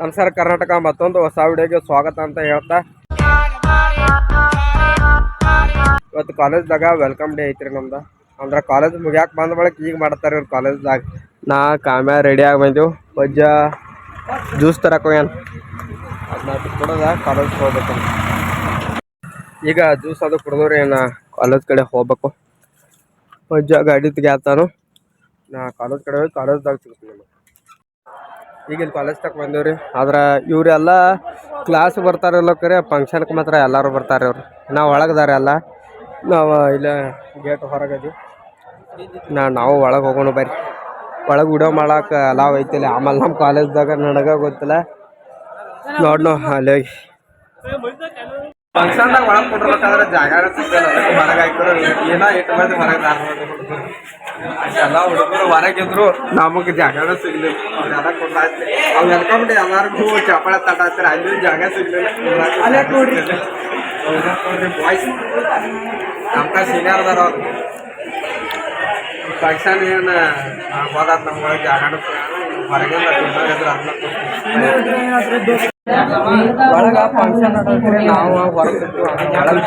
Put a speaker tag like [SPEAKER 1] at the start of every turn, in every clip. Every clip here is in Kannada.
[SPEAKER 1] ನಮಸ್ಕಾರ, ಕರ್ನಾಟಕ ಮತ್ತೊಂದು ಹೊಸ ವಿಡಿಯೋಗೆ ಸ್ವಾಗತ ಅಂತ ಹೇಳ್ತಾ. ಇವತ್ತು ಕಾಲೇಜ್ದಾಗ ವೆಲ್ಕಮ್ ಡೇ ಐತ್ರಿ ನಮ್ದು. ಅಂದ್ರೆ ಕಾಲೇಜ್ ಮುಗ್ಯಾಕ ಬಂದ ಬಳಕ ಈಗ ಮಾಡ್ತಾರೆ ಇವ್ರು ಕಾಲೇಜ್ದಾಗ. ನಾ ಕಾಮ್ಯಾಗ ರೆಡಿ ಆಗಿ ಬಂದೆವು. ಬಜ್ಜ ಜ್ಯೂಸ್ ತರಕೋಯನ್ ಅದನ್ನ ಕುಡದ, ಕಾಲೇಜ್ ಹೋಗ್ಬೇಕು ಈಗ ಜ್ಯೂಸ್ ಅದು ಕುಡಿದ್ರಿ ನಾ ಕಾಲೇಜ್ ಕಡೆ ಹೋಗ್ಬೇಕು. ಬಜ್ಜ ಗಾಡಿ ತೆಗ್ಯಾತಾನು. ನಾ ಕಾಲೇಜ್ ಕಡೆ ಹೋಗಿ ಕಾಲೇಜ್ದಾಗ ಸಿಗ್ತೀನಿ ಈಗ ಇಲ್ಲಿ ಕಾಲೇಜ್ ತಕ್ಕ ಬಂದೇವ್ರಿ. ಆದ್ರೆ ಇವರೆಲ್ಲ ಕ್ಲಾಸ್ ಬರ್ತಾರಲ್ಲ ಕರೆ ಫಂಕ್ಷನ್ಗೆ ಮಾತ್ರ ಎಲ್ಲರೂ ಬರ್ತಾರೆ ಅವ್ರು ನಾವು ಒಳಗದಾರೆ ಎಲ್ಲ. ನಾವು ಇಲ್ಲ ಗೇಟ್ ಹೊರಗದಿ ನಾ, ನಾವು ಒಳಗೆ ಹೋಗೋಣ ಬರ್ರಿ. ಒಳಗೆ ವಿಡಿಯೋ ಮಾಡಕ್ಕೆ ಅಲಾವ್ ಐತಿಲ್ಲ. ಆಮೇಲೆ ನಮ್ಮ ಕಾಲೇಜ್ದಾಗ ನನಗೆ ಗೊತ್ತಿಲ್ಲ. ನೋಡ್ನೋ, ಅಲ್ಲಿ ಫಂಕ್ಷನ್ದಾಗ ಒಳಗೆ ಕೊಟ್ಟಿರ್ಬೇಕಾದ್ರೆ ಜಾಗ ಸಿಗಲ್ಲ ಹೊರಗೆ ಹಾಕಿದ್ರು ಏನೋ ಇಟ್ಟು ಮಂದಿ ಹೊರಗೆ ದಾರ ಎಲ್ಲ ಹುಡುಗರು ಹೊರಗಿದ್ರು ನಮಗೆ ಜಾಗನ ಸಿಗ್ಲಿಲ್ಲ. ಅವ್ರೆಲ್ಲ ಕೊಟ್ಟಾಯ್ತು ಅವ್ರು ಎಲ್ಕೊಂಬಿಟ್ಟು ಎಲ್ಲರಿಗೂ ಚಪ್ಪಾಳೆ ತಟ್ಟ ಹಚ್ಚಾರ ಅಲ್ಲಿ ಜಾಗ ಸಿಗ್ಲಿಲ್ಲ. ಅಲ್ಲೇ ನೋಡ್ರಿ ಬಾಯ್ಸ್ ನಮ್ಕ ಸೀನಿಯರ್ ಅದಾರ ಅವ್ರು. ಫಂಕ್ಷನ್ ಏನು ಹೋದಾತ್ ನಮ್ಗೆ ಜಾಗನ ತಿನ್ನೋದಿದ್ರು ಅದನ್ನ ಒಳಗ ಫಂಕ್ಷನ್ ನಡೆದ್ರೆ ನಾವು ಹೊರಗೆ ಒಳಗೆ ಹೊರಗೆ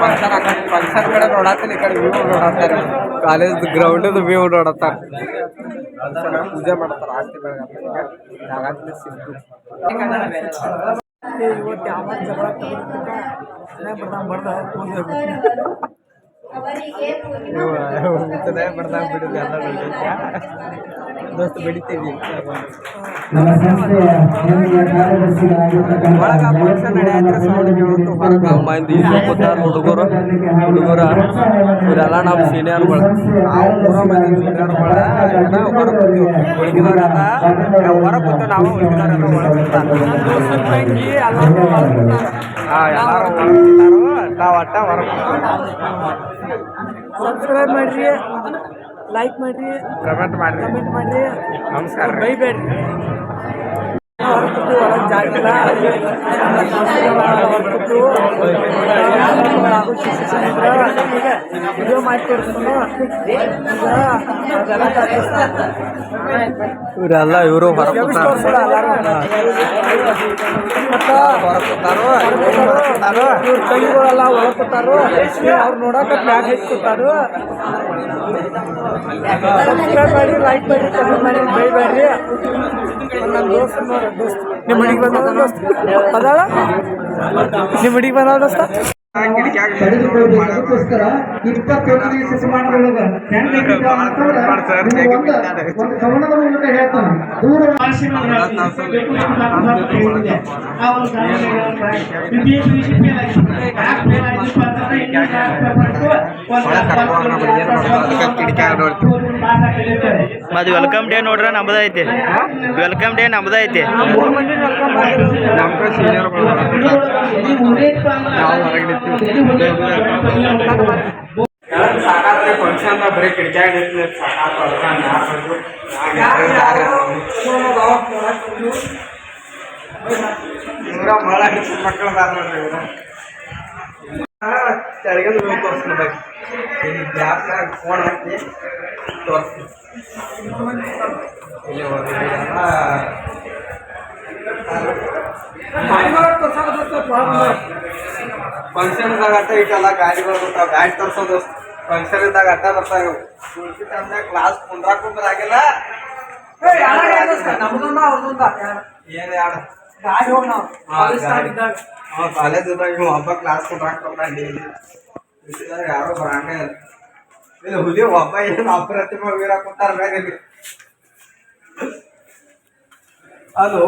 [SPEAKER 1] ಫಂಕ್ಷನ್ ಹಾಕೊಂಡು ಫಂಕ್ಷನ್ ಕಡೆ ನೋಡತ್ತಿಲ್ಲ ಈ ಕಡೆ ವ್ಯೂ ನೋಡತ್ತಾರೆ. ಕಾಲೇಜ್ ಗ್ರೌಂಡ್ ವ್ಯೂ ನೋಡತ್ತಾರ. ಪೂಜೆ ಮಾಡತ್ತಾರ ಆಸ್ತಿ ಬೆಳಗ್ಗೆ ಜಾಗ ಸಿಕ್ತು
[SPEAKER 2] ಇವತ್ತು ಯಾವ ಜಗಳ ಬರ್ದ
[SPEAKER 1] ಬಿಡುದು ಎಲ್ಲ ದೋಸ್ತ ಬೆಳಿತೀವಿ ಒಳಗ ಫಂಕ್ಷನ್ ನಡೆಯತ್ರ ಸೌಂಡ್ ಕೇಳುತ್ತು ಹೊರಗ ಮಂದಿ ಕೂತಾರ ಹುಡುಗರು ಹುಡುಗರ ಇವರೆಲ್ಲ ನಮ್ಮ ಸೀನಿಯರ್ಗಳು ನಾವು ಮೂರ ಮಂದಿ ಸೀನಿಯರ್ಗಳ ಹೊರ ಕೂತೀವಿ. ಉಳಿದಿದವರೆಲ್ಲ ಹೊರ ಕೂತು ನಾವು ಉಳಿದಿದವರೆಲ್ಲ ಒಳಗೆ ಹಾಂ ಎಲ್ಲರೂ ಕೂತಾರು ನಾವು ಅಟ್ಟ ಹೊರ
[SPEAKER 2] ಸಬ್ಸ್ಕ್ರೈಬ್ ಮಾಡ್ರಿ ಲೈಕ್ ಮಾಡ್ರಿ
[SPEAKER 1] ಕಮೆಂಟ್ ಮಾಡ್ರಿ.
[SPEAKER 2] ಕಮೆಂಟ್ ಮಾಡ್ರಿ.
[SPEAKER 1] ನಮಸ್ಕಾರ. ರೀ
[SPEAKER 2] ಬೈಬೇಡ್ರಿ.
[SPEAKER 1] ಇವರೆಲ್ಲ ಇವರು
[SPEAKER 2] ಇವ್ರ ಕೈಗಳೆಲ್ಲ ಅವ್ರು ನೋಡಕ ಬ್ಯಾಗ್ ಹೆಚ್ಚಿಕೊಟ್ಟಾರು ಸಬ್ಸ್ಕ್ರೈಬ್ ಮಾಡಿ ಲೈಕ್ ಮಾಡಿ ಕಮೆಂಟ್ ಮಾಡಿ ನನ್ನ ದೋಸ್ತ ನೋಡ ದೋಸ್ತ ನಿಮ್ಮ ಮನೆಗೆ ಬಂದ ದೋಸ್ತ ಅದಾಳ ನಿಮ್ಮ ಮನೆಗೆ ಬಂದ ದೋಸ್ತ
[SPEAKER 3] ಪಡೆದುಕೊಳ್ಳಬೇಕಕ್ಕೋಸ್ಕರ ಇಪ್ಪತ್ತೊಂದನೇ ಶತಮಾನದೊಳಗ ಅಂತಂದ್ರ ಒಂದ ಕವನದ ಮೂಲಕ ಹೇಳ್ತಾನೆ. ದೂರ
[SPEAKER 4] ವೆಲ್ಕಮ್ ಡೇ ನೋಡ್ರ ನಮ್ದೈತೆ ಐತಿ? ವೆಲ್ಕಮ್ ಡೇ
[SPEAKER 1] ನಮ್ದೈತೆ ನಾವು ಹೊರಗೆ ಸಾಕಾದ್ರೆ ಫಂಕ್ಷನ್ ಬರೀ ಕಿಡಿಕ್ಯಾಗ ನಿಂತು ಸಾಕಾತು ಅದಕ್ಕೆ ಇವರ ಮಳ ಹಿಡಿಸಿದ ಮಕ್ಕಳು ಅದಾರ ನೋಡ್ರಿ ಇವ್ರ ತೆಳಗಿಂದ ವ್ಯೂ ತೋರಿಸ್ತೀನಿ ಬಗ್ಗೆ ಇಲ್ಲಿ ಗ್ಲಾಸ್ನಾಗ ಫೋನ್ ಹಾಕಿ ತೋರಿಸ್ತೀನಿ ಇಲ್ಲಿ ಎಲ್ಲ ಫಂಕ್ಷನ್ದಾಗ ಅಟ್ಟ ಇಟ್ಟಲ್ಲ ಗಾಡಿಗಳು ಬರ್ತಾವ ಗಾಡಿ ತರ್ಸೋದು ಫಂಕ್ಷನ್ ಇದ್ದಾಗ ಅಟ್ಟ ಬರ್ತಾವ ಉಳ್ಕಿ ಟೈಮ್ನಾಗ ಕ್ಲಾಸ್ ಕುಂದ್ರಾಕ್ ಕುಂದ್ರಾಗಿಲ್ಲ
[SPEAKER 2] ನಮ್ದೊಂದ ಅವ್ರದೊಂದ.
[SPEAKER 1] ಏನ್ ಯಾಡ
[SPEAKER 2] ಗಾಡಿ ಹೋಗಿ ನಾವು.
[SPEAKER 1] ಕಾಲೇಜ್ ಇದ್ದಾಗ. ಒಬ್ಬ ಕ್ಲಾಸ್ ಕುಂದ್ರಾಕ್ ಬರ್ತಾನ ಡೈಲಿ ಯಾರು ಬರಂಗ ಇಲ್ಲ. ಹುಲಿ ಒಬ್ಬ ಏನು ಅಪ್ರತಿಮ ವೀರ ಕುಂತಾರ ಮ್ಯಾಗ ಅದು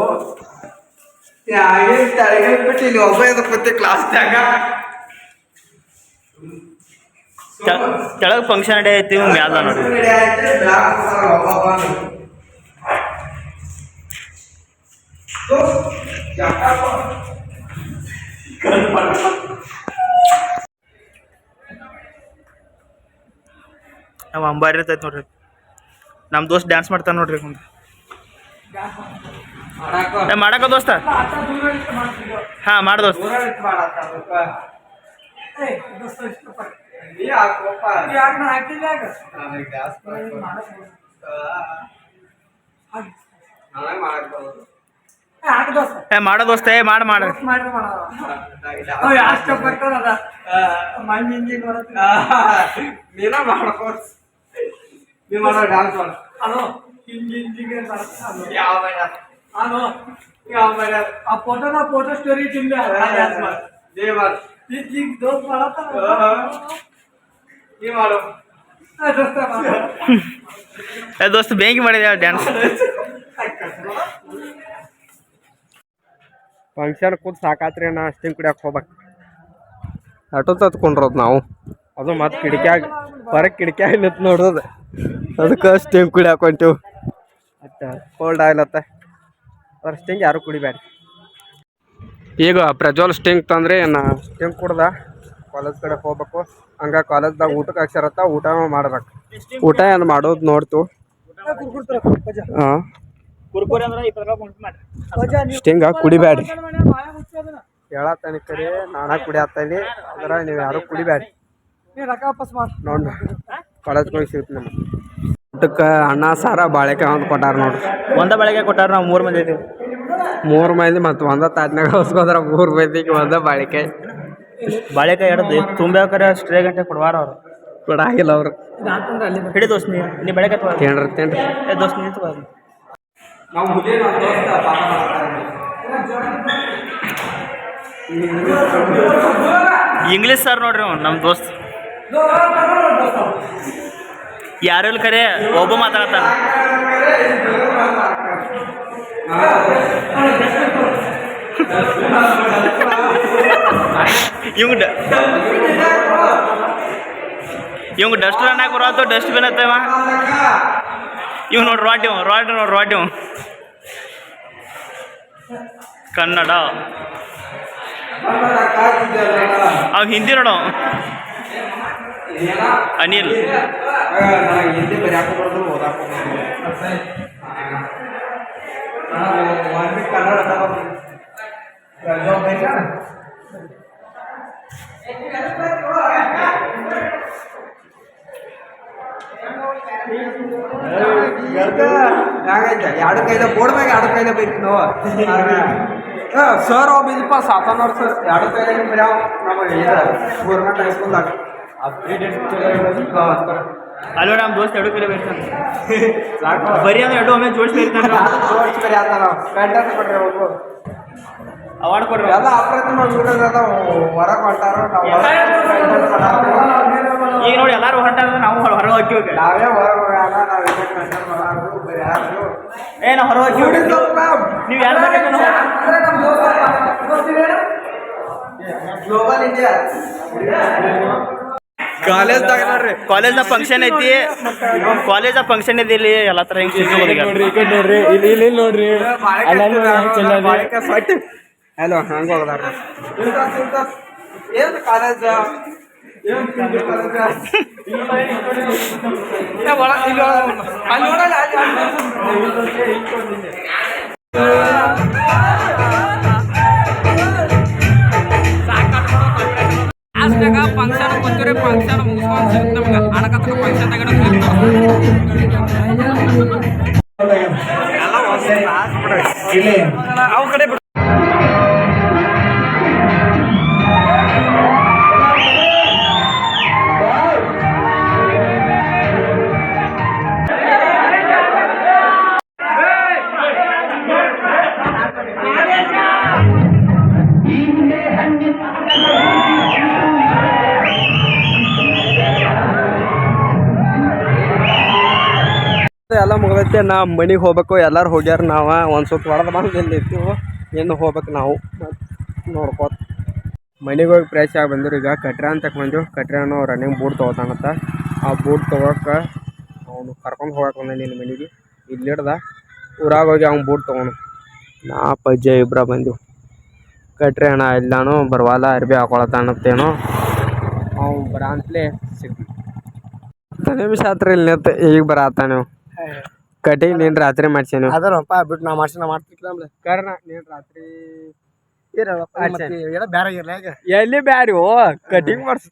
[SPEAKER 1] ಬಿಟ್ಟು ಇಲ್ಲಿ ಒಬ್ಬ
[SPEAKER 4] ಕೆಳಗೆ ಫಂಕ್ಷನ್ ಡೇ ಐತಿ ಮ್ಯಾಲ ನೋಡಿ. ನಾವು ಅಂಬಾರಿ ಇರ್ತೈತಿ ನೋಡ್ರಿ. ನಮ್ಮ ದೋಸ್ತ್ ಡ್ಯಾನ್ಸ್ ಮಾಡ್ತಾನೆ ನೋಡ್ರಿ ಮುಂದೆ ಮಾಡಕ ದೋಸ್ತ ಹಾ ಮಾಡ ದೋಸ್ತ
[SPEAKER 2] ಹಾಕಿದಾಗ
[SPEAKER 1] ನಾನೇ ಮಾಡಕ್
[SPEAKER 2] ಹಾಕ ದೋಸ್ತ
[SPEAKER 4] ಏ ಮಾಡೋ ದೋಸ್ತ ಏ ಮಾಡು ಮಾಡು
[SPEAKER 2] ಮಾಡ್ರಿ ಮಾಡೋದು ಅವ್ ಯಾವ ಸ್ಟೆಪ್ ಬರ್ತಾರ ಅದ ಮಂದಿ ಹಿಂಗಿ ಬರುತ್ತೆ
[SPEAKER 1] ನೀನ ಮಾಡ್ಕೋ ನೀ ಮಾಡೋ ಡ್ಯಾನ್ಸ್ ಮಾಡು
[SPEAKER 2] ಅದು ಹಿಂಗಿ ಹಿಂಗಿಗೆ ಬರುತ್ತೆ ಅದು.
[SPEAKER 1] ಯಾವ
[SPEAKER 2] ಆ ಫೋಟೋನ ಫೋಟೋ ಸ್ಟೋರಿ ಚಿಂದೆ
[SPEAKER 1] ದೇವರ್
[SPEAKER 2] ಈಗ ದೋಸ್ತ್ ಮಾಡತ್ತ?
[SPEAKER 1] ನೀ ಮಾಡು.
[SPEAKER 2] ದೋಸ್ತ
[SPEAKER 4] ಬೇಂಕಿ ಮಾಡಿದೆ ಡ್ಯಾನ್ಸ್
[SPEAKER 1] ಫಂಕ್ಷನ್ ಕೂತ್ ಸಾಕಾತ್ರಿ ನಾ ಅಷ್ಟಿಂಗ್ ಕುಡಿಯಕ್ಕೆ ಹೋಗ್ಬೇಕು. ಆಟೋ ತತ್ಕೊಂಡ್ರದ್ ನಾವು. ಅದು ಮತ್ತೆ ಕಿಡಿಕ್ಯಾಗ ಹೊರಗೆ ಕಿಡಿಕ್ಯಾಗ ನಿಂತು ನೋಡೋದು ಅದಕ್ಕೆ ಅಷ್ಟಿಂಗ್ ಕುಡಿಯಾಕ ಹೊಂಟೀವಿ. ಮತ್ತೆ ಕೋಲ್ಡ್ ಆಗ್ಲತ್ತ. ಅದ್ರ ಸ್ಟಿಂಗ್ ಯಾರು ಕುಡಿಬೇಡಿ ಈಗ ಪ್ರಜ್ವಲ್ ಸ್ಟಿಂಗ್ ತಂದ್ರೆ ಏನು? ಸ್ಟಿಂಗ್ ಕುಡ್ದ ಕಾಲೇಜ್ ಕಡೆ ಹೋಗ್ಬೇಕು. ಹಂಗ ಕಾಲೇಜ್ದಾಗ ಊಟಕ್ಕೆ ಹಾಕ್ಸಾರತ್ತ ಊಟ ಮಾಡ್ಬೇಕು. ಊಟ ಏನು ಮಾಡೋದು ನೋಡ್ತು. ಹಾಂ.
[SPEAKER 4] ಕುರ್ಕುರಿ ಅಂದ್ರೆ ಇಪ್ಪತ್ತು ರೂಪಾಯಿ ಮಾಡ್ರಿ.
[SPEAKER 1] ಸ್ಟಿಂಗ ಕುಡಿಬೇಡಿ ಹೇಳತ್ತಾನೆ ಕರಿ ನಾನ ಕುಡಿಯತ್ತಾನಿ ಅದ್ರ ನೀವು ಯಾರು ಕುಡಿಬೇಡಿ
[SPEAKER 2] ನೀ ಕಾಲೇಜ್ಗಳಿಗೆ ವಾಪಸ್ ಮಾಡು.
[SPEAKER 1] ನೋಡ್ರಿ. ಕಾಲೇಜ್ ಹೋಗಿ ಸಿಗುತ್ತೆ ನಮ್ಗೆ ಊಟಕ್ಕೆ ಅನ್ನ ಸಾರ ಬಾಳೆಕಾಯಿ ಒಂದು ಕೊಟ್ಟಾರ ನೋಡ್ರಿ.
[SPEAKER 4] ಒಂದ ಬೆಳಗ್ಗೆ ಕೊಟ್ಟಾರ ನಾವು ಮೂರು ಮಂದಿ ಇದ್ದೀವಿ
[SPEAKER 1] ಮೂರು ಮಂದಿ ಮತ್ತು ಒಂದ ತಾಟ್ನಾಗ ಹೊಸ್ಕೋದ್ರ ಮೂರು ಮಂದಿಗೆ ಒಂದ ಬಾಳೆಕಾಯಿ.
[SPEAKER 4] ಬಾಳೆಕಾಯಿ ಹಿಡ್ದು ತುಂಬ್ಯಾಕರೆ ಸ್ಟ್ರೇ ಗಂಟೆ ಕೊಡವಾರ ಅವ್ರು.
[SPEAKER 1] ಕೊಡಾಗಿಲ್ಲ ಅವ್ರು.
[SPEAKER 4] ಹಿಡಿ ದೋಸ್ತ್ ನೀ ನೀ ಬೆಳಗ್ಗೆ ತಗೋ.
[SPEAKER 1] ತಿನ್ರಿ ತಿನ್ರಿ
[SPEAKER 4] ಏ ದೋಸ್ತ್ ನೀ ತಗೋ
[SPEAKER 1] ನಾವು
[SPEAKER 4] ಇಂಗ್ಲೀಷ್ ಸರ್ ನೋಡ್ರಿ ಅವ್ನು ನಮ್ಮ ದೋಸ್ತ್. ಯಾರೆಲ್ಲ ಕರೆ, ಒಬ್ಬ ಮಾತಾಡತಾನ ಇವಂಗ ಇವಂಗ ಡಸ್ಟ್ ಆಗಿ ಬರೋದು ಡಸ್ಟ್ಬಿನ್ ಹತ್ತವ ಇವ್ ನೋಡ್ರಿ ರಾಟ್ಯವ್ ರಾಟ್ ರಾಡ್ ನೋಡ್ರಿ ರಾಡ್ ಇವ್. ಕನ್ನಡ. ಅವ್ ಹಿಂದಿ ನೋಡು ಅನಿಲ್
[SPEAKER 1] ಎರಡು ಕೈದ ಬೋರ್ಡ್ ಮ್ಯಾಗ ಎರಡು ಕೈದ ಬೇಕು ನಾವು. ಸರ್ ಒಬ್ಬ ಇದಪ್ಪ ಸಾತಾನವ್ರ ಸರ್. ಎರಡು ಕೈದ ಬರ್ಯಾವ ನಮ್ಮ ಗೌರ್ಮೆಂಟ್ ಹೈಸ್ಕೂಲ್ದಾಗ
[SPEAKER 4] ಅಲ್ವ ನಮ್ಮ ದೋಸ್ತ್ ಎರಡು ಕಡೆ ಬರ್ತಾನೆ ಬರೀ ಅಂದ್ರೆ ಎರಡು ಒಮ್ಮೆ ಜೋಡಿಸಿ ಬರ್ತಾನೆ ಅವಾರ್ಡ್ ಕೊಡ್ರಿ
[SPEAKER 1] ಎಲ್ಲ ಅಪ್ರತಿ ಅದಾವ ಹೊರಗೆ ಹೊಂಟಾರ ನಾವು
[SPEAKER 4] ಈಗ ನೋಡಿ ಎಲ್ಲಾರು ಹೊರಟಾರ ನಾವು ಹೊರಗೆ ಹೋಗ್ತೀವಿ.
[SPEAKER 1] ನಾವೇ ಹೊರಗೆ
[SPEAKER 4] ಏ ನಾವು ಹೊರಗೆ ಹೋಗ್ತೀವಿ ನೀವು ಯಾರು
[SPEAKER 1] ಗ್ಲೋಬಲ್ ಇಂಡಿಯಾ ಕಾಲೇಜ್ದಾಗ ನೋಡ್ರಿ.
[SPEAKER 4] ಕಾಲೇಜ್ನ ಫಂಕ್ಷನ್ ಐತಿ. ಕಾಲೇಜ್ ಫಂಕ್ಷನ್ ಐತಿ ಇಲ್ಲಿ ಎಲ್ಲ ತರ ಹಿಂಗೆ
[SPEAKER 2] ನೋಡ್ರಿ ಇಲ್ಲಿ ಇಲ್ಲಿ ನೋಡ್ರಿ.
[SPEAKER 1] ಹಲೋ ಹಂಗ ಹೋಗದಾರ ಏನು ಕಾಲೇಜ್? ಏನು ಕಾಲೇಜ್
[SPEAKER 2] ಬಂದ್ರೆ ಫಂಕ್ಷನ್ ಮುಗಿಸ್ಕೊಂಡು ಸಿಗುತ್ತೆ ನಮ್ಗೆ ಆಡಕತ್ರ ಫಂಕ್ಷನ್ ಅವು ಕಡೆ
[SPEAKER 1] ಎಲ್ಲ ಮುಗ್ದೈತೆ, ನಾ ಮನೆಗೆ ಹೋಗ್ಬೇಕು, ಎಲ್ಲರೂ ಹೋಗ್ಯಾರ ನಾವು. ಒಂದು ಸ್ವಲ್ಪ ಹೊಡೆದ ಬಂದು ಇರ್ತೀವಿ. ಇನ್ನು ಹೋಗ್ಬೇಕು ನಾವು. ನೋಡ್ಕೋತ. ಮನೆಗೆ ಹೋಗಿ ಫ್ರೆಶ್ ಆಗಿ ಬಂದಿರು ಈಗ ಕಟ್ರ ಅಂತ ಕಟ್ರಿ ಅನ್ನೋ ರನ್ನಿಂಗ್ ಬೂಟ್ ತೊಗೋತಾನಂತ. ಆ ಬೂಟ್ ತೊಗೋಕೆ ಅವನು ಕರ್ಕೊಂಡು ಹೋಗಕ್ಕೆ ಬಂದ ನಿನ್ನ ಮನೆಗೆ. ಇಲ್ಲಿ ಹಿಡ್ದ ಊರಾಗ ಹೋಗಿ ಅವ್ನು ಬೂಟ್ ತೊಗೊಂಡು. ನಾ ಪಜ್ಜೆ ಇಬ್ಬರ ಬಂದೆವು. ಕಟ್ರಿ ಅಣ್ಣ ಎಲ್ಲಾನು ಬರ್ವಾಲ, ಅರ್ಬಿ ಹಾಕೊಳತಾನತ್ತೇನೋ ಅವ್ನು ಬರ ಅಂತಲೇ ಹತ್ತು ನಿಮಿಷ ಆತ್ರ ಇಲ್ಲಿ ನಿಂತು ಈಗ ಬರತ್ತಾನೆ ಕಟಿಂಗ್ ನೀನ್ ರಾತ್ರಿ ಮಾಡ್ಸೇನು
[SPEAKER 2] ಅದರಪ್ಪ ಬಿಟ್ಟು ನಾ ಮಾಡ್ಸಿ ನಾ ಮಾಡ್ತಿರ್ಲ
[SPEAKER 1] ಕರ್ಣ ನೀನ್ ರಾತ್ರಿ?
[SPEAKER 2] ಇರಲ್ಲ ಈಗ?
[SPEAKER 1] ಎಲ್ಲಿ ಬ್ಯಾರಿ ಓ ಕಟಿಂಗ್ ಮಾಡ್ಸಿ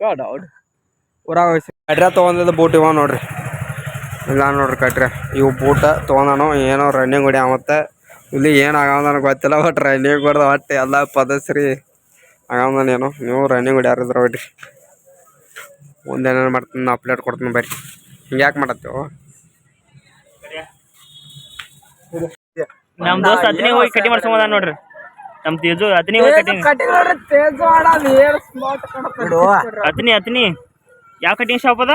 [SPEAKER 1] ಗಾಡ್ ಔಟ್. ಊರಾಗ ಕಟ್ರ ತೊಗೊಂಡಿದ್ದ ಬೂಟ್ ಇವ ನೋಡ್ರಿ. ಇಲ್ಲ ನೋಡ್ರಿ ಕಟ್ರ. ಇವು ಬೂಟ ತೊಗೊಂಡಾನು ಏನೋ ರನ್ನಿಂಗ್ ಹೊಡಿ ಮತ್ತೆ. ಇಲ್ಲಿ ಏನು ನನಗೆ ಗೊತ್ತಿಲ್ಲ ಬಟ್ ರನ್ನಿಂಗ್ ಹೊಡೆದ ಒಟ್ಟು ಎಲ್ಲ ಪದಸ್ರಿ. ಏನೋ ನೀವು ರನ್ನಿಂಗ್ ಹೊಡ್ಯಾರಿದ್ರ ಹೊಡ್ರಿ ಮುಂದೇನೇನು ಮಾಡ್ತೀನಿ ನಾ ಅಪ್ಡೇಟ್ ಕೊಡ್ತೀನಿ ಬರ್ರಿ. ಹಿಂಗೆ ಯಾಕೆ ಮಾಡತ್ತೇವು?
[SPEAKER 4] ನಮ್ ದೋಸ್ತ ಹತ್ತನೇ ಹೋಗಿ ಕಟ್ಟಿ ಮಾಡ್ಸ್ಕೊಂಬದ ನೋಡ್ರಿ. ನಮ್ ತೇಜು ಹತ್ತನೇ ಹೋಗಿ ಕಟಿಂಗ್
[SPEAKER 2] ಹತ್ತನೇ
[SPEAKER 4] ಅತನಿ ಯಾವ ಕಟಿಂಗ್ ಶಾಪ್ ಅದ?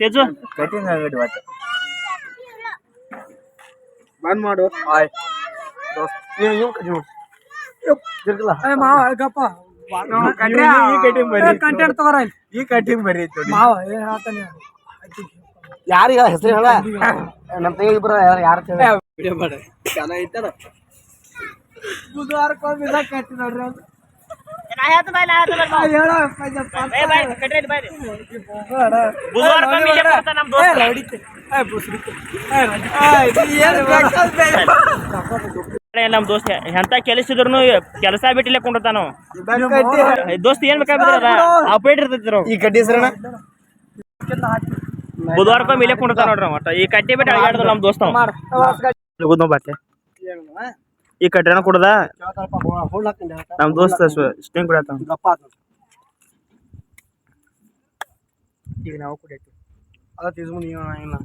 [SPEAKER 4] ತೇಜು?
[SPEAKER 1] ಬಂದ್ ಮಾಡು.
[SPEAKER 2] ಮಾವ ಗಪ್ಪ. ಕಂಟೆಂಟ್ ತಗೋರ ಇಲ್ಲಿ.
[SPEAKER 1] ಈ ಕಟಿಂಗ್ ಬರೀ
[SPEAKER 2] ಮಾವ ಏನ್ ಹೇಳ್ತಾನೆ?
[SPEAKER 5] ಯಾರಿಗ ಹೆಸರು ಹೇಳ? ನಮ್ಮ ತಂಗಿ ಯಾರು ಯಾರು
[SPEAKER 1] ವಿಡಿಯೋ ಮಾಡ.
[SPEAKER 2] ಚೆನ್ನಾಗಿತ್ತಲ್ಲ ಬುಧವಾರ ಕಟ್ಟಿ ನೋಡ್ರಿ ಅದು.
[SPEAKER 4] ನಮ್ ದೋಸ್ತ. ಎಂತ ಕೆಲಸಿದ್ರು ಕೆಲಸ ಬಿಟ್ಟಿಲ್ಲ ಕುಂಡಿರ್ತಾನ. ದೋಸ್ತ ಏನ್ ಬೇಕಾಗ್ತದ ಆಪರೇಟ್ ಇರ್ತೈತಿ ನಾವು
[SPEAKER 5] ಈ ಕಡ್ಡಿ ಹೆಸರಣ್ಣ
[SPEAKER 4] ಬುಧವಾರಕ್ಕೊಮ್ಮೆ ಇಲ್ಲೇ ಕುಂಡಿರ್ತಾನ ನೋಡ್ರಿ. ಒಟ್ಟ ಈ ಕಟ್ಟಿ ಬಿಟ್ಟು ಅಳಗಾಡ್ದ ನಮ್ ದೋಸ್ತ ಲಗುದ್ ಬಾತೆ ಈ ಕಟ್ರಿನ ಕುಡ್ದ? ನಮ್ ದೋಸ್ತ ಸ್ಟಿಂಗ್ ಕುಡಿಯತ್ತ
[SPEAKER 5] ಈಗ ನಾವು ಕುಡಿಯತ್ತೀವಿ. ಅದ ತಿಳ್ಸ್ಕೊಂಡು ನೀವು ಇಲ್ಲ